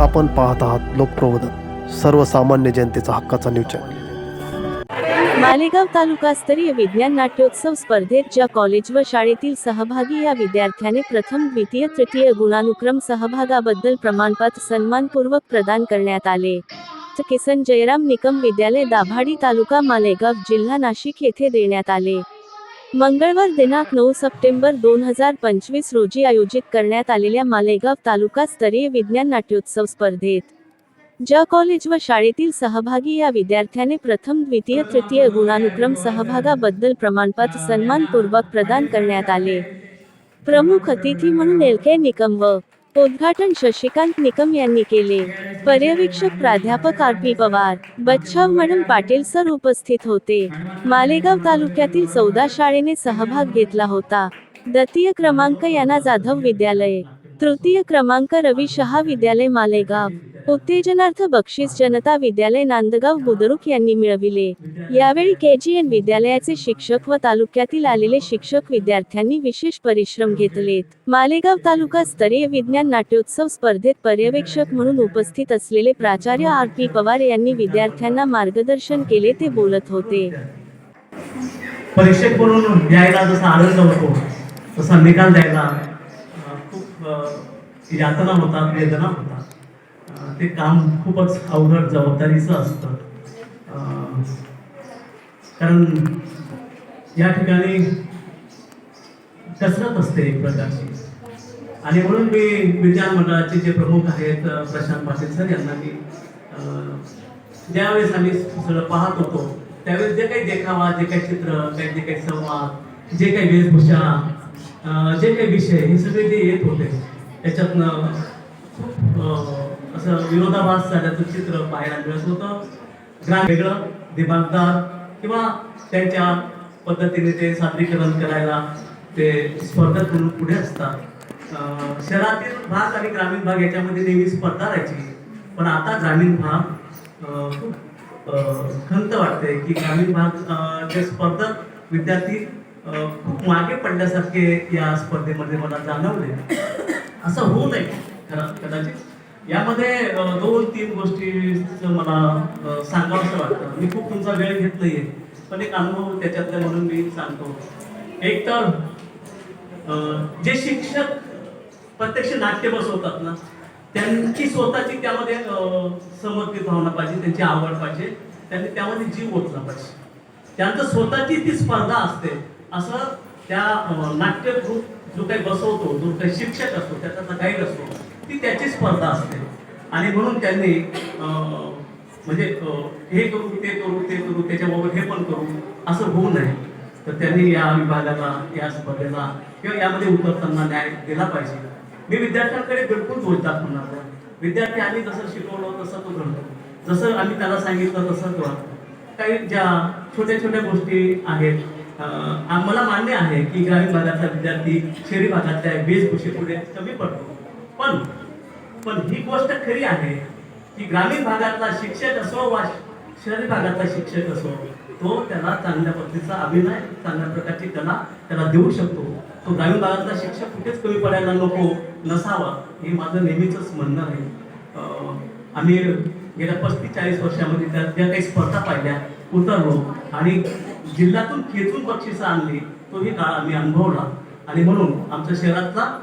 आपण पाहत आहात लोकप्रबोधन सर्वसामान्य जनतेचा हक्काचा न्यूज चॅनल मालेगाव तालुकास्तरीय विज्ञान नाट्योत्सव स्पर्धेत ज्या कॉलेज व शाळेतील सहभागी या विद्यार्थ्याने प्रथम द्वितीय तृतीय गुणानुक्रम सहभागाबद्दल प्रमाणपत्र सन्मानपूर्वक प्रदान करण्यात आले. किसन जयराम निकम विद्यालय दाभाडी तालुका मालेगाव जिल्हा नाशिक येथे देण्यात आले. मंगळवार दिनांक नऊ सप्टेंबर दोन हजार पंचवीस रोजी आयोजित करण्यात आलेल्या मालेगाव तालुकास्तरीय विज्ञान नाट्योत्सव स्पर्धेत ज्या कॉलेज व शाळेतील सहभागी या विद्यार्थ्याने प्रथम द्वितीय तृतीय गुणानुक्रम सहभागाबद्दल प्रमाणपत्र सन्मानपूर्वक प्रदान करण्यात आले. प्रमुख अतिथी म्हणून एल के निकम व उद्घाटन शशिकांत निकम यांनी केले. पर्यवेक्षक प्राध्यापक R P Pawar Bachhav madam Patil sir उपस्थित होते. मालेगाव तालुक्यातील चौदा शाळेने सहभाग घेतला होता. द्वितीय क्रमांक यांना जाधव विद्यालय. तृतीय क्रमांक रवी शहा विद्यालय मालेगाव. उत्तेजनार्थ बक्षीस जनता विद्यालय नांदगाव बुद्रुक यांनी मिळविले. यावेळी के जी एन विद्यालयाचे शिक्षक व तालुक्यातील आलेले शिक्षक विद्यार्थ्यांनी विशेष परिश्रम घेतलेत. मालेगाव तालुका स्तरीय विज्ञान नाट्योत्सव स्पर्धेत पर्यवेक्षक म्हणून उपस्थित असलेले प्राचार्य आर पी पवार यांनी विद्यार्थ्यांना मार्गदर्शन केले ते बोलत होते. परीक्षक म्हणून द्यायला जसा आनंद होतो तसा निकाल द्यायला यातना होतात वेदना होतात ते काम खूपच अवघड जबाबदारीचं असतं. कारण या ठिकाणी कसरत असते एक प्रकारची. आणि म्हणून मी विज्ञान मंडळाचे जे प्रमुख आहेत प्रशांत पाटील सर यांना मी ज्यावेळेस आम्ही सगळं पाहत होतो त्यावेळेस जे काही देखावा जे काही चित्र काही जे काही संवाद जे काही वेशभूषा जे काही विषय हे सगळे ते येत होते. त्याच्यातनं खूप असं विरोधाभास झाल्याचं चित्र पाहायला मिळत होतं. ग्राम वेगळं दिमागदार किंवा त्यांच्या पद्धतीने ते सादरीकरण करायला ते स्पर्धक म्हणून पुढे असतात. शहरातील भाग आणि ग्रामीण भाग याच्यामध्ये नेहमी स्पर्धा राहायची. पण आता ग्रामीण भाग खूप खंत वाटते की ग्रामीण भाग जे स्पर्धक विद्यार्थी खूप मागे पडल्यासारखे या स्पर्धेमध्ये मला जाणवले. असं होऊ नये खरं कदाचित. यामध्ये दोन तीन गोष्टीचं मला अं, सांगावंसं वाटतं. मी खूप तुमचा वेळ घेत नाहीये. पण एक अनुभव त्याच्यातला म्हणून मी सांगतो. एक तर जे शिक्षक प्रत्यक्ष नाट्य बसवतात ना त्यांची स्वतःची त्यामध्ये समर्पित भावना पाहिजे त्यांची आवड पाहिजे. त्यांनी त्यामध्ये जीव ओतला पाहिजे. त्यांचं स्वतःची ती स्पर्धा असते. असं त्या नाट्य ग्रुप जो काही बसवतो जो काही शिक्षक असतो त्याचा गाईड असतो ती त्याची स्पर्धा असते. आणि म्हणून त्यांनी म्हणजे हे करू ते करू ते करू त्याच्याबरोबर हे पण करू असं होऊ नये. तर त्यांनी या विभागाला या स्पर्धेला किंवा यामध्ये उतरताना न्याय दिला पाहिजे. मी विद्यार्थ्यांकडे बिलकुल बोलतात म्हणणार नाही. विद्यार्थी आम्ही जसं शिकवलं तसं तो घडतो. जसं आम्ही त्याला सांगितलं तसं तो काही ज्या छोट्या छोट्या गोष्टी आहेत आम्हाला मान्य आहे की ग्रामीण भागातला विद्यार्थी शहरी भागातल्या वेशभूषेपुढे कमी पडतो. पण पण ही गोष्ट खरी आहे की ग्रामीण भागातला शिक्षक असो वा शहरी भागातला शिक्षक असो तो त्याला चांगल्या पद्धतीचा अभिनय चांगल्या प्रकारची कला त्याला देऊ शकतो. तो ग्रामीण भागातला शिक्षक कुठेच कमी पडायला नको नसावा हे माझं नेहमीच म्हणणं आहे. आम्ही गेल्या पस्तीस चाळीस वर्षामध्ये त्या ज्या काही स्पर्धा पाहिल्या उतरलो आणि जिल्ह्यातून खेचून बक्षिसं आणली तोही काळ आम्ही अनुभवला. आणि म्हणून आमच्या शहरातला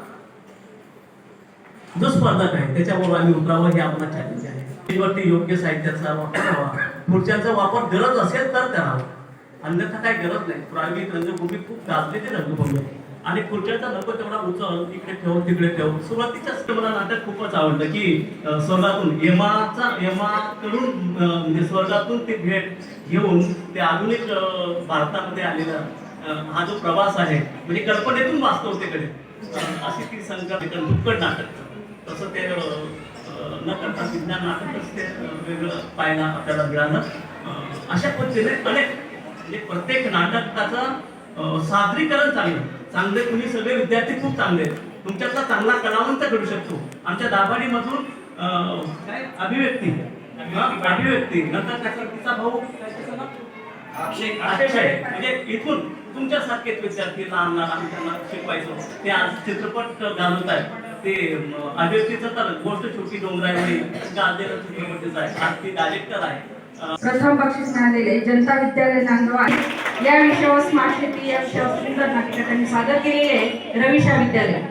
जो स्पर्धक आहे त्याच्याबरोबर आम्ही उतरावं हे आपला चॅलेंज आहे. त्यावरती योग्य साहित्याचा वापर करावा. खुर्च्यांचा वापर गरज असेल तर करावा. अन्यथा काही गरज नाही. प्रायोगिक रंगभूमी खूप गाजलेली रंगभूमी आहे. आणि खुर्च्याचा नको तेवढा उचल इकडे ठेव तिकडे ठेव सुरुवातीच्याच मला नाटक खूपच आवडलं की स्वर्गातून यमाचा यमाकडून म्हणजे स्वर्गातून ते भेट घेऊन ते आधुनिक भारतामध्ये आलेला हा जो प्रवास आहे म्हणजे कल्पनेतून वास्तवतेकडे तिकडे अशी ती संकट दुप्पट नाटक. तसं ते न करता विज्ञान नाटकच ते वेगळं पाहायला आपल्याला मिळालं. अशा पद्धतीने अनेक म्हणजे प्रत्येक नाटकाचा सादरीकरण चांगलं. चांगले तुम्ही सगळे विद्यार्थी खूप चांगले आहेत. तुमच्यातला चांगला कलावंत घडू शकतो. आमच्या दाभाडीमधून काय? अभिव्यक्ती? अभिव्यक्ती. नंतर त्याचा तिचा भाऊ? अक्षय. आहे. म्हणजे इथून तुमच्यासारखेच विद्यार्थी लहान लहान आम्ही त्यांना शिकवायचो. ते आज चित्रपट घालत आहेत. ते अभिव्यक्तीचं तर गोष्ट छोटी डोंगरावरील गाजलेला चित्रपटीचा आहे. आज ती डायरेक्टर आहे. प्रथम बक्षीस मिळालेले जनता विद्यालय नांदगाव या विषयावर स्मार्ट शेती या विषयावर सुंदर नाटिका त्यांनी सादर केलेले आहे. रविशा विद्यालय.